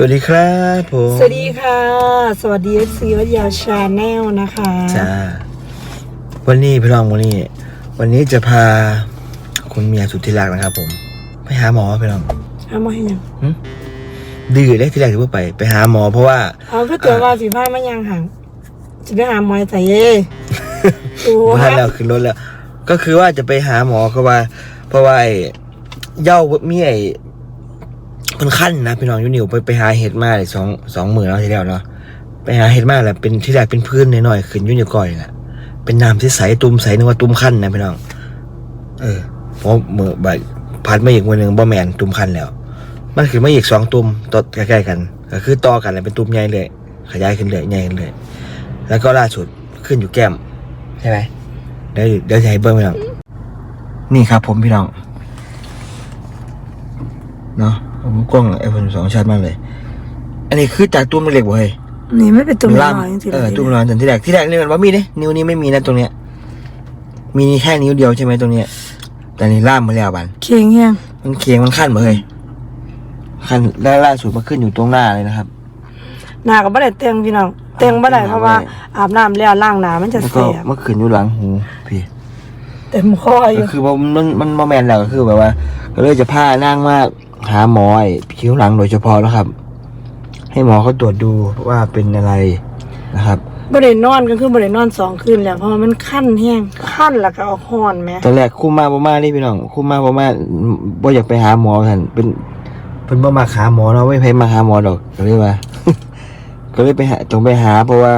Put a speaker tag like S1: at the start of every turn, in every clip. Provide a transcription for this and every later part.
S1: สวัสดีครับผม
S2: สวัสดีค่ะ สวัสดีเอฟซีวัทยาชาแนลนะคะ
S1: จ้าวันนี้พี่น้องวันนี้ วันนี้จะพาคุณเมียสุดที่รักนะครับ ผม ไปหาหมอพี่น้อง
S2: เอามาให้ยัง
S1: ดื้อได้ที่แรกที่ว่าไป ไปหาหมอเพราะว่า
S2: เอาก็ตัวว่าสีผ้ามันยังห่างจะไปหาหมอยใส่เย่โอ้
S1: บ้าน
S2: ฮะ
S1: เราขึ้นรถแล้ว ก็คือว่าจะไปหาหมอก็ว่า เพราะว่าไอ้เหย่ามีไอ้มันขั้นนะพี่น้องยูนิวไปไปหาเห็ดมาเลยสองสองหมื่นแล้วทีเดียวเนาะไปหาเห็ดมาแล้วเป็นที่แรกเป็นพื้นหน่อยๆขึ้นยูนิวก่อยแหละเป็นน้ำที่ใสตุ่มใสนึกว่าตุ่มขั้นนะพี่น้อง เออเพราะเมื่อใบพัดมาอีกมือหนึ่งบ่แมนตุ่มขั้นแล้ว มันคือมาอีกสองตุ่มต่อใกล้ๆกันก็คือต่อกันเลยเป็นตุ่มใหญ่เลย ขยายขึ้นเลยใหญ่ขึ้นเลย แล้วก็ล่าสุดขึ้นอยู่แก้มใช่ไหมเดี๋ยวเดี๋ยวจะให้เบิ้งพี่น้องนี่ครับ ผมพี่น้องเนาะ ผมกล้องไอโฟนสองชัดมากเลย อันนี้คือจากตุ้มเล็กๆบ่เฮ้ย
S2: นี่ไม่เป็นตัวน้
S1: ล่าม
S2: อยจริงๆ
S1: เออตุ้มร้อนจนที่แรกที่แรกนี่มันว่ามีเนี่ยนิ้วนี้ไม่มีนะตรงเนี้ย มีแค่นิ้วเดียวใช่ไหมตรงเนี้ย แต่นี่ล่ามมาแล้วบัน
S2: เคียงแห้ง
S1: มันเคียงมันขั้นบ่เฮ้ยขั้นแล้วล่าสุดมาขึ้นอยู่ตรงหน้าเลยนะครับ
S2: หน้าก็บ่ได้เตียงพี่น้องเตียงบ่ได้เพราะว่าอาบน้ำแล้วล้างหน้ามันจะ
S1: แล้ว
S2: แส
S1: ก็
S2: บ
S1: มาขึ้นอยู่หลังหูพี่
S2: เต็มคออ
S1: ก็
S2: ยู่
S1: คือว่ามันมันมาแมนแล้วก็คือแบบว่า ก็เลยจะพานั่งมา หาหมอไอ้คิ้วหลังโดยเฉพาะแล้วครับ ให้หมอเขาตรวจดูว่าเป็นอะไรนะครับ
S2: บ่ได้นอนก็คือบ่ได้นอนสองคืนแล้วเพราะว่ามันคันแห้งคันแล้วก็เอาฮ้อนแหม
S1: ตอนแรกคุ้มมาบ่มานี่พี่น้องคุ้มมาบ่มาบ่อยากไปหาหมอท่านเป็นเป็นบ่มาหาหมอเนาะไม่ไปมาหาหมอดอกก็เลยว่า ก็เลยไปหาต้องไปหา เพราะว่า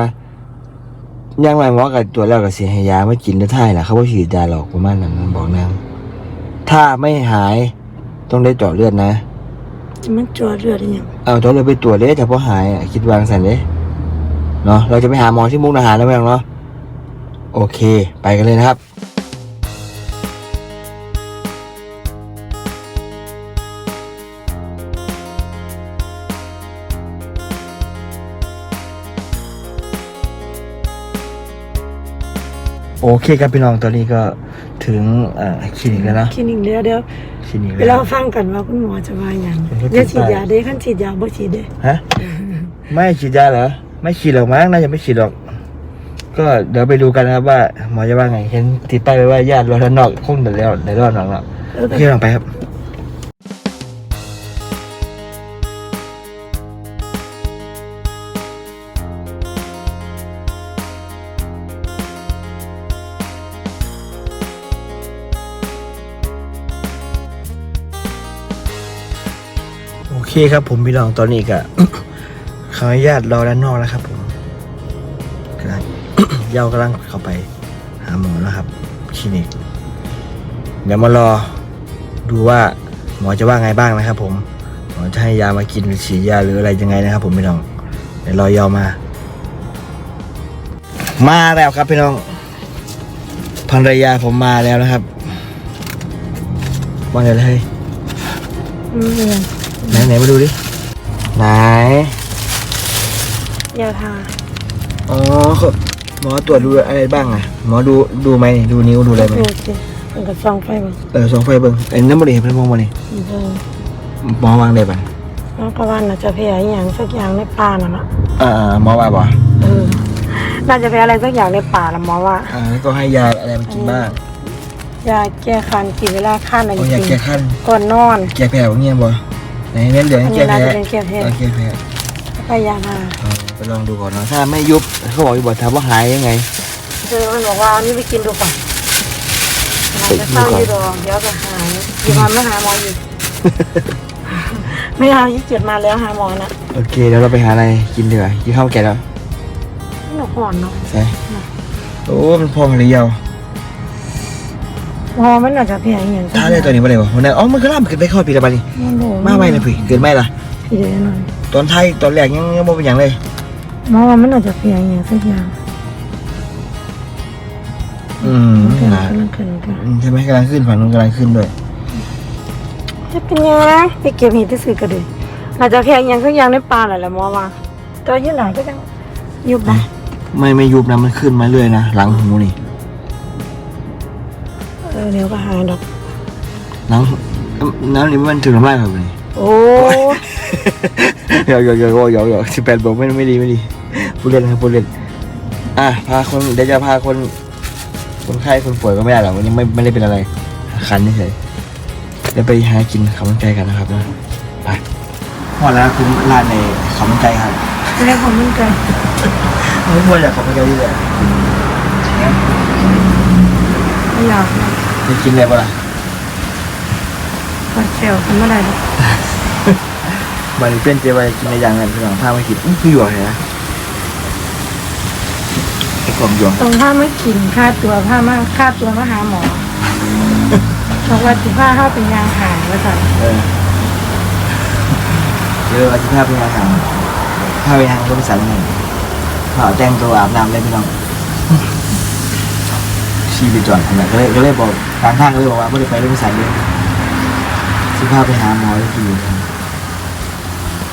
S1: ยังไงหมอกับตรวจแล้วก็สิให้ยามากินแล้วท้ายล่ะเขาบ่ฉีดยาหรอกประมาณนั้นมันบอกนางถ้าไม่หาย ต้องได้เจาะเลือดนะ
S2: มันจวดเลือดอีหยัง
S1: เอาตัวเลยไปตรวจเลยแต่พอหายอะคิดวางสันเลยเนาะเราจะไปหาหมอที่มุกดาหารแล้วไหมเนาะโอเค ไปกันเลยนะครับ โอเคครับพี่น้องตอนนี้ก็ถึงเอ่อคลินิกแล้วนะ
S2: คลินิกเดี๋ยวเดี๋ยว
S1: คลินิก
S2: ไป
S1: แล้
S2: เล่าวฟังกันว่าคุณหมอจะว่าหยัง
S1: เป็น
S2: เดี๋ยว
S1: ฉี
S2: ฉี
S1: ด
S2: ด
S1: ยา
S2: ยาเด้คันฉีดยาบ่ฉีดเด้
S1: ฮะ ไม่ฉีดยาเหรอ ไม่ฉีดหรอกมั้งน่าจะไม่ฉีดหรอก ก็เดี๋ยวไปดูกันนะครับว่าหมอจะว่าไง เห็นติดป้ายไว้ว่าญาติรอด้านนอกคงเดี๋ยวแล้วเดี๋ยวรอดหลังแล้ว
S2: เออ
S1: โอเคลองไปครับ เคครับผมพี่น้องตอนนี้ก็ขออนุญาตรอด้านนอกนะครับ ผมกำลังเย้ากำลังเข้าไป หาหมอแล้วครับคลินิกเดี๋ยวมารอดูว่าหมอจะว่าไงบ้างนะครับ ผมหมอจะให้ยามากินหรือฉีดยาหรืออะไรยังไงนะครับ ผมพี่น้องเดี๋ยวรอยอมา มาแล้วครับพี่น้องภรรยาผมมาแล้วนะครับว่าไงเลย
S2: อืม
S1: ไหนไหนมาดูดิ ไหน
S2: ยาทา
S1: อ๋อเขาหมอตรวจดูอะไรบ้างอะ หมอดูดูไหมดูนิ้วดูอะไรไหม
S2: โอเคมันก็ส่องไฟบ่
S1: เออส่องไฟเบิ้งไอ้น้ำมันเห็นเป็นมองมานี่
S2: เออ
S1: หมอวางได้ปะ
S2: น้องก็ว่าน่าจะแพ้อหย่างสักอย่างในป่าน่ะเนาะ
S1: อ่าหมอว่าบ่
S2: เออน่าจะแพ้อะไรสักอย่างในป่าละหมอว่า
S1: อ่าแล้วก็ให้ยาอะไรมากินบ้าง
S2: ยาแก้คันกินเวลาคันอะไร
S1: เอา
S2: จ
S1: ยา
S2: ริง
S1: แก้ขั้น
S2: ๆก่อนนอน
S1: แก้แผลพวกเนี้ยบ่ ไหนเน้นเหลือง
S2: อัน
S1: แก้
S2: นี้
S1: แผล
S2: น่าจะเป็นแก้แพ้
S1: เออแก้แผล
S2: แล้วก็ยาทา
S1: เอาไปลองดูก่อนเนาะถ้าไม่ยุบเขาบอกอยู่บ่ถามว่าหายยังไง
S2: เจอมันบอกว่าเอานี่ไปกินดูก่อนเราจะเศร้าอยู่ดอกเดี๋ยวก็หายกี่วันไม่หาหมออยู่ ไม่เอายี่เจ็ดมาแล้วหาหมอนะ
S1: โอเคเดี๋ยวเราไปหาอะไรกินดีกว่ากินข้าวแก่แล้ว
S2: มันหอนเนาะ
S1: ใช่โอ้มันพอหรือยัง
S2: หมอมันอาจจะแพ้อหย่าง
S1: ถ้าได้ตัวนี้มาเลยวะวันนั้นอ๋อมันก็ล่ามขึ้นไปเข้าปีละบาทนี่
S2: มันบอก
S1: มาไปนะพี่เกินไหมล่ะ
S2: พี่เดี๋ยวหน่อย
S1: ตอนไทยตอนแรกยังยังไม่เป็นอย่างเลย
S2: หมอว่ามันอาจจะแพ้อหย่างสักอย่าง
S1: อืม
S2: มันกำลั
S1: นะ
S2: งกำลังขึ้นกัน
S1: อืมใช่ไหมกำลังขึ้นฝั่งนู้นกำลังขึ้นด้วย
S2: จะเป็นยังไงไปเก็บเห็ดที่ซื้อกันเลยอาจจะแพ้อหย่างสักอย่างในป่าแหละแหละหมอว่าตัวอยืดไหนก็จะยุบนะ
S1: ไม่ไม่ยุบนะมันขึ้นมาเรื่อยนะหลังหูนี่
S2: เออเดี๋ยวก็หายดอก
S1: หลังน้ำนี่มันถึงน้ำลายแบบนี้
S2: โอ้
S1: หยอกหยอกหยอกหยอกหยอกสิบแปดบอกไม่ไม่ดีไม่ดีผู้เล่นครับผู้เล่นอะพาคนเดี๋ยวจะพาคนคนไข้คนป่วยก็ไม่ได้หรอกวันนี้ไม่ไม่ได้เป็นอะไรคันเฉยเดี๋ยวไปหากินข้าวมันไก่กันนะครับนะไปพอแล้วคุณร้านในข้าวมันไก่ครับ
S2: ไม่ได้ของมันเกิน
S1: ไม่ควรอยากข้าวมันไก่ที่เลย
S2: ไม่อยาก
S1: จะกินอะไรบ้างล่ะ
S2: ปัดเซลทำเมื่อไหร่
S1: บาริเป็นเจไปกินในอย่างนั้นคือหลังผ้าไม่กินอื้อคือหยวกเหรอไอ้กล่องหยวก
S2: ตรงผ้าไม่กินค่าตัวผ้ามาค่าตัวมาหาหมอบอกว่าสิผ้าเข้าเป็นยางหายแล้วจ้ะ
S1: เออเดี๋ยวเราจะพาไปหาทางพาไปทางรถสันหนึ่งขอแต่งตัวอาบน้ำเลยพี่น้องชีไปจอดขนาดก็เลยก็เลยบอก ทางทางก็เลยบอกว่าไม่ได้ไปรถสันเลยสิพาไปหาหมอที่อยู่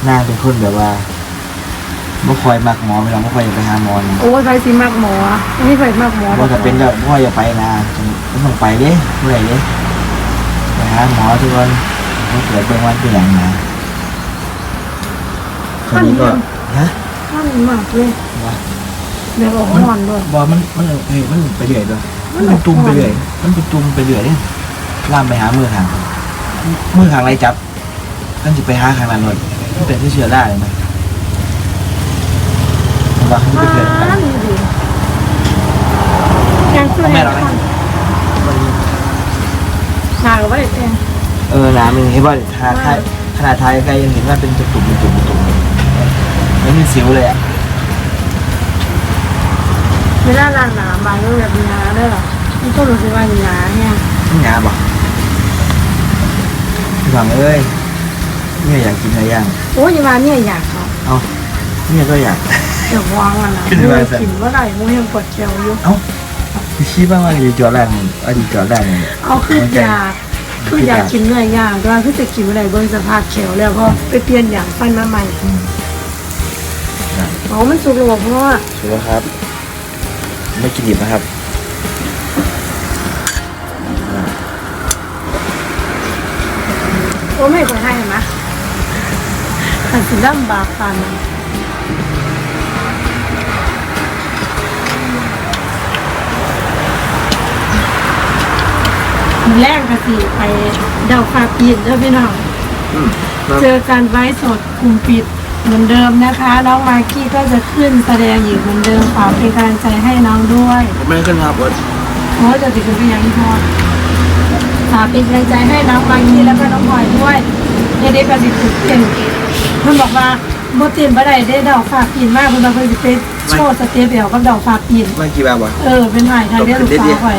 S1: นางเป็นคนแบบว่าไม่คอยมักหมอไม่ต้องไม่คอยอยากไปหาหมอนะ
S2: โอ้ยไปสิมากหมอไม่ไปมากหมอ
S1: ว่าจะเป็นแบบพ่ออย่าไปนะไม่ต้องไปเด้เมื่อไหร่เด้ไปหาหมอทุกคนเขาเกิดเป็นวันเป็นอย่างนะคราวนี้ก็ฮะ
S2: ข้ามมากเลย
S1: ว่า
S2: เดี๋ยวออกนอนด้วย
S1: บอมันมันเฮ้ยมันไปเรื่อยด้วย มันเป็นตุ่มไปเรื่อยมันเป็นตุ่มไปเรื่อยเนี่ยล่ามไปหามือทางมือทางไรจับกันจะไปหาทางนั้นเลยมันเป็นที่เชื่อได้เลยไหมมันว่ามัน
S2: อ้า
S1: ไปเกิดอะไร
S2: วดียังคือ
S1: แม่เราไหม
S2: หากับว่าเด็กเอง
S1: เออน้ำมันเห็นว่าทาทายขนาดทายไกลยังเห็นว่าเป็นตุ่มๆเป็นตุ่มๆตุ่มๆไม่มีสิวเลยอะ
S2: ไม่ได้ร้านหนาบางก็แบบหนาได้หรอมันก็รู้สึกว่าหนาเนี่ย
S1: นี่หนาบอกพี่ฟังเอ้ยเนี่ยอยากกินอะไรย่าง
S2: โอ้ยอยามาเนี่ยอยากเขา
S1: เอาเนี่ยก็อยาก
S2: เดี๋ยววางอะนะ
S1: ขึ้น
S2: มู
S1: มาสิ
S2: กินเมื่อไหร่มูยังปวดเจียวอยู่
S1: เอ้าชี้บ้างว่าดีจอแรกอดีจอแรกเนี่ย
S2: เอาคืออยากคืออยากกินเนื้อย่างแต่ว่าคือจะกินเมื่อไหร่เบิ่งสภาพเขียวแล้วก็ไปเปลี่ยนอย่างฟันมาใหม่อ๋อมันสุกแล้วบอกเพราะว่า
S1: สุดแล้วครับ ไม่กินดิบนะครับ
S2: โอ้ไม่เคยให้เห็นไหมขันสีดำบากฟันมันแรกกะสิไปเดาฟ้าปีนเด้อพี่น้อง
S1: อืม
S2: เจอการไว้สดกลุ่มปิด เหมือนเดิมนะคะ น้องมากกี้ก็จะขึ้นแสดงอยู่เหมือนเดิมฝากเป็นกำลังใจให้น้องด้วย
S1: ผมไม่ขึ้นครับเบิร์ด
S2: เพราะว่าจะติดกันไปอย่างที่พอฝากเป็นกำลังใจให้น้องมากกี้แล้วก็น้องพลอยด้วยในเด็กกระสิบเต้นเพิ่นบอกว่าโบเต้นบ่ได้ได้ดอกฝากปีนมากเพิ่นบอกเพิ่นสิไปโชว์สเต็ปเดี่ยวกับดอกฝากปีน
S1: ไม่กี่แบบวะ
S2: เออเป็นถ่ายทางเรียกลูกสาวคอย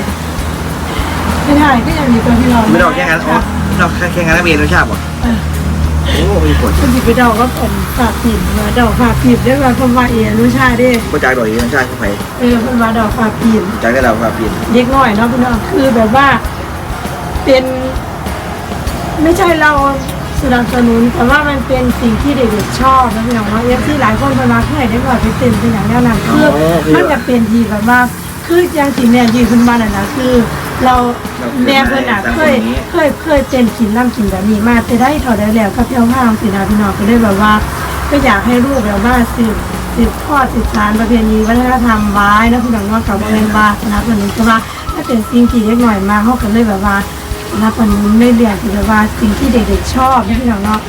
S2: เป็นถ่ายก็ยังมีตัวพี่น้อง
S1: ไม่ดอกแค่นั้นอ๋อดอกแค่งั้นแล้วเมียรสชาติป่ะ
S2: เออ
S1: โอ้มีผล
S2: คนที่ไปเดาก็เป็นฝากผิดมาเดาฝากผิดได้ว่าเพิ่นว่าเออนุชาเด้
S1: ก็จากดอกอีรสชาติเข้าไป
S2: เออเพิ่นว่าเดาฝากผิด
S1: จากได้เราครับพี่
S2: เด็กน้อยเนาะพี่น้องคือแบบว่า เป็น ไม่ใช่เราสนับสนุนแต่ว่ามันเป็นสิ่งที่เด็กๆชอบนะพี่น้องเนาะเอฟซีหลายคนเวลาเพื่อนได้ก่อนไปเต้นเป็นอย่างแน่นอนคือมันจะเป็นทีแบบว่า คืออย่างที่แม่ยืนขึ้นมาน่ะนะคือ เราแม่เพิ่นอะเคยเคยเคยเต้นกินน้ำกินแบบนี้มาแต่ได้เท่าได้แล้วก็เพียงห้างสินะพี่น้องก็ได้แบบว่า ก็อยากให้ลูกแบบว่าสืบสืบทอดสืบสานประเพณีวัฒนธรรมไว้นะพี่น้องเนาะกับเมืองบาสนะวันนี้ก็ว่าถ้าเป็นสิ่งที่เล็กหน่อยมาเขาก็เลยแบบว่านะวันนี้ไม่เรียนที่แบบว่าสิ่งที่เด็กๆชอบนะพี่น้องเนาะ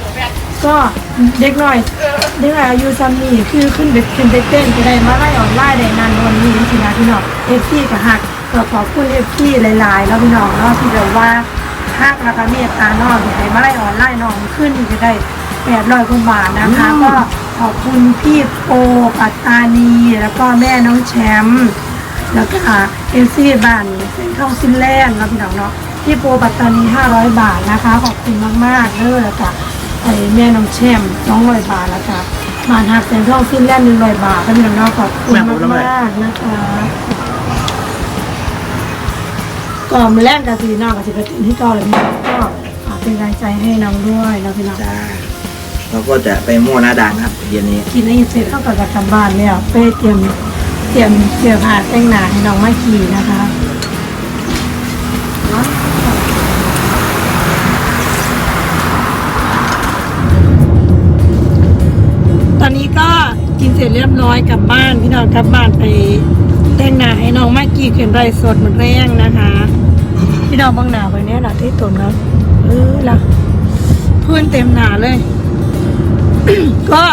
S2: ก็เด็กหน่อยเด็กหน่อยอายุซ้ำนี่คือขึ้นไปขึ้นไปเต้นก็ได้มาไล่ออนไล่ได้นานวันนี้สินะพี่น้องเอฟซีกับหัก ก็ขอบคุณเอฟซีหลายๆแล้วพี่น้องเนาะที่แบบว่าหักแล้วก็เมตตาน้องที่ให้มาไล่ออนไล่น้องขึ้นก็ได้แปดร้อยกว่าบาทนะคะ ก็ขอบคุณพี่โปปัตตานีแล้วก็แม่น้องแชมป์แล้วก็เอลซี่บ้านเซ็นทรัลซินแลนด์แล้วพี่น้องเนาะพี่โปปัตตานี500 บาทนะคะ ขอบคุณมากๆเลยแล้วก็ไอ้แม่น้องแชมป์200 บาทแล้วก็มานฮักเซ็นทรัลซินแลนด์100 บาทแล้วพี่น้องเนาะขอบคุณมากๆนะคะ ก่อนมาแรกกับสีนอกกับสีกระตินที่เก่าเลยพี่น้องก็ฝากเป็นกำลังใจให้น้องด้วยแล้วพี่น้อง
S1: จ้าเราก็จะไปมั่วหน้าด่างครับเย็นนี้
S2: กินแล้เสร็จเข้ากับกลับบ้านเนี่ยไปเตรียมเตรียมเสื้อผ้าแต่งหน้าให้น้องมาขี่นะคะตอนนี้ก็กินเสร็จเรียบร้อยกลับบ้านพี่น้องกลับบ้านไปแต่งหน้าให้น้องมากกี้ขึ้นไรสดเหมือนแรงนะคะ พี่น้องบางหนาไปเนี้ยหนาที่ตุ่มแล้วเออละเพื่อนเต็มหนาเลย ก็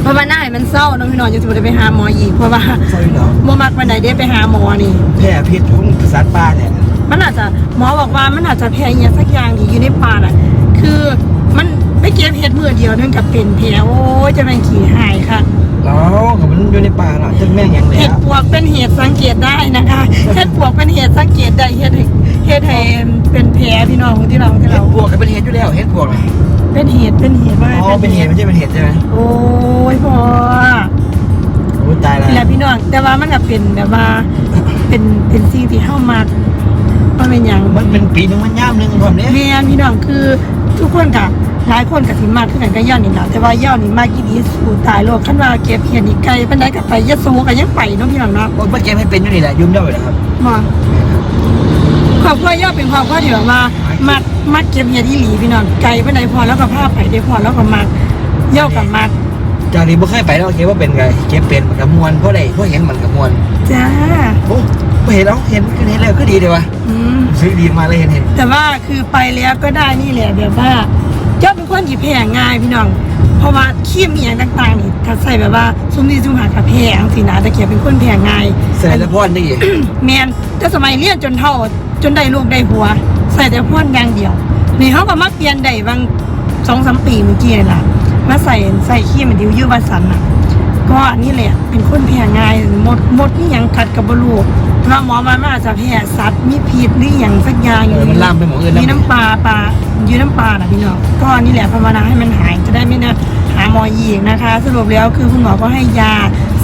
S2: เพราะว่าหน้าให้มันเศร้าน้องพี่น้องจะจะไปหาหมออีกเพราะว่า
S1: ใช่เนาะ
S2: โมมักวันไหนได้ไปหาหมอนี่
S1: แพร่พิษของสัตว์ป่าเนี่ย
S2: มันอาจจะหมอบอกว่ามันอาจจะแพ้อหย่างสักอย่างที่อยู่ในป่าน่ะ คือมันไม่เก็บเห็ดมือเดียวนึงกับเป็นแผลโอ้ยจะเป็นขี่หายค่ะ
S1: แล้วกับมันอยู่ในป่าเนาะจะแม่งยังแล้
S2: เห็ด
S1: ว
S2: ปวกเป็นเหตุสังเกตได้นะคะเห็ดปวกเป็นเหตุสังเกต ได้เห็ดให้เห็ดให้เป็นแผลพี่น้องของที่เราที่
S1: เห็
S2: เรา
S1: ดพวกก็เป็นเห็ดอยู่แล้วเห็ดพวกน่ะ
S2: เป็นเหตุเป็นเหตุว่า
S1: อ๋อเป็นเห็ดไม่ใช่เป็นเห็ดใช่ไหม
S2: โอ้ยพอ
S1: โอ้ตายแล้ว
S2: นี่แหละพี่น้องแต่ว่ามันก็เป็นแบบว่าเป็นเป็นสิ่งที่เข้ามามันเป็นอย่าง
S1: มันเป็นปีหนึงมันย่ามหนึงพร้อมเนี้ย
S2: แม่นพี่น้องคือทุกคนกับหลายคนกับสิมากขึ้นกันก็ย่อนนี่แหละแต่ว่าย่อนนี่มากกี่ดีสู่ตายโลกขั้นว่าเก็บเหียนอีกไกลปันไดกับไปยะโสกันยังไปเนาะพี่น้องเนาะ
S1: โอ้ยเมื่อกี้ให้เป็นอยู่นี่แหละยุ่มเด้าเลยนะครับ
S2: มา ครอบครัวย่อเป็นครอบครัวที่แบบว่ามักมักเก็บเหียนที่หลีพี่น้องไกลปันไดพอแล้วก็พาไปได้พอแล้วก็มักย่อกับมัก
S1: จากนี้บ่เคยไปแล้วโอเคว่าเป็นไงเก็บเป็นมันกับมวนเพราะใดเพราะเห็นมันกับมวน
S2: จ้า
S1: โอ้บ่เห็นแล้วเห็นก็เห็นแล้วก็ดีเลยวะ
S2: อืม
S1: ซื้อดีมาเลยเห็นเห็น
S2: แต่ว่าคือไปแล้วก็ได้นี่แหละแบบว่าเจ้าเป็นคนที่แพ้ง่ายพี่น้องเพราะว่าขี้มีอย่างต่างๆนี่ถ้าใส่แบบว่าซุ่มนี่ซุ่มหากระแพ้สินะตะเกียบเป็นคนแพ้ง่าย
S1: ใส่แล้วพ่อนได้อีก
S2: แมนแต่สมัยเรียนจนเท่า จนได้ลูกได้หัว ใส่แต่พ่นอย่างเดียว นี่เขาก็มาเปลี่ยนได้บางสองสามปีเมื่อกี้นี่ล่ะ มาใส่ใส่ขี้มันดิวยืบาสันอะก็นี่แหละเป็นคนแพ้ง่ายหมดหมดนี่ยังกัดกับบลูกเพราะหมอมามันอาจจะแพ้สัตว์มีพิษหรืออย่างสักอย่างอยู่
S1: เออมันลามไปหมดอื่นแล้ว
S2: มีน้ำปลาปลาอยู่น้ำปลาน่ะพี่น้องก็นี่แหละภาวนาให้มันหายจะได้ไม่นะหาหมออีกนะคะ สรุปแล้วคือคุณหมอก็ให้ยา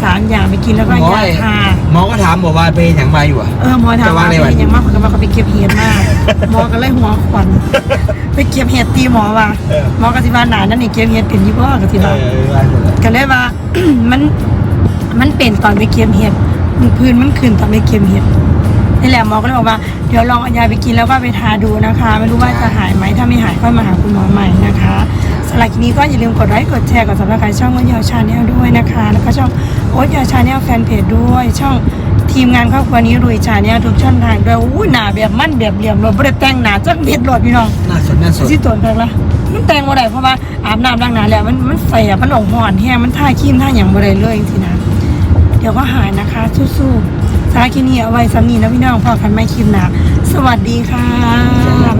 S2: สามอย่างไปกินแล้วก็
S1: หมอยา
S2: ทา
S1: หมอก็ถามบอกว่าไปอย่างมาอยู่อะ
S2: เออหมอถาม
S1: จะว่า
S2: ว่า
S1: อะไร
S2: เป็
S1: วะ
S2: นยังมากคนก็บอกเขาไปเก็บเห็ดมากหมอก็เลยหัวขวัญไปเก็บเห็ดตีหมอว่ะ
S1: เออ
S2: หมอกสิบาหนานั่นนี่เก็บเห็ดเป็นยี่ห้อกับสิ
S1: เอบาอว่าหมดแล้ว
S2: ก็เลยว่ามันมันเป็นตอนไปเก็บเห็ดมันพื้นมันขึ้นตอนไปเก็บเห็ดนี่แหละหมอก็เลยบอกว่าเดี๋ยวลองเอายาไปกินแล้วก็ไปทาดูนะคะ ไม่รู้ว่าจะหายไหมถ้าไม่หายก็มาหาคุณหมอใหม่นะคะ สำหรับคลิปนี้ก็อย่าลืมกดไลค์กดแชร์กดซับสไครต์ช่องวันยาวชาแนลด้วยนะคะ แล้วก็ช่องโอ๊ตยาวชาแนลแฟนเพจด้วย ช่องทีมงานครอบครัวนี้รุยชาแนลทุกช่องทางด้วยอู้หนาแบบมั่นแบบเหลี่ยมรถไม่ได้แต่งหนาจักเม็ดรถพี่น้อง
S1: น่าสนน่าสน
S2: ที่ตัวแพงละมันแต่งบ่ได้เพราะว่าอาบน้ำล้างหน้าแล้วมันมันใส่อะมันออกห่อนแห้งมันท่าขี้มท่าอย่างบ่ได้เลยจริงๆนะเดี๋ยวก็หายนะคะสู้ๆสาคินีเอาไว้สำนีนะพี่น้องพอกันไม่คลิปหนะสวัสดีค่ะ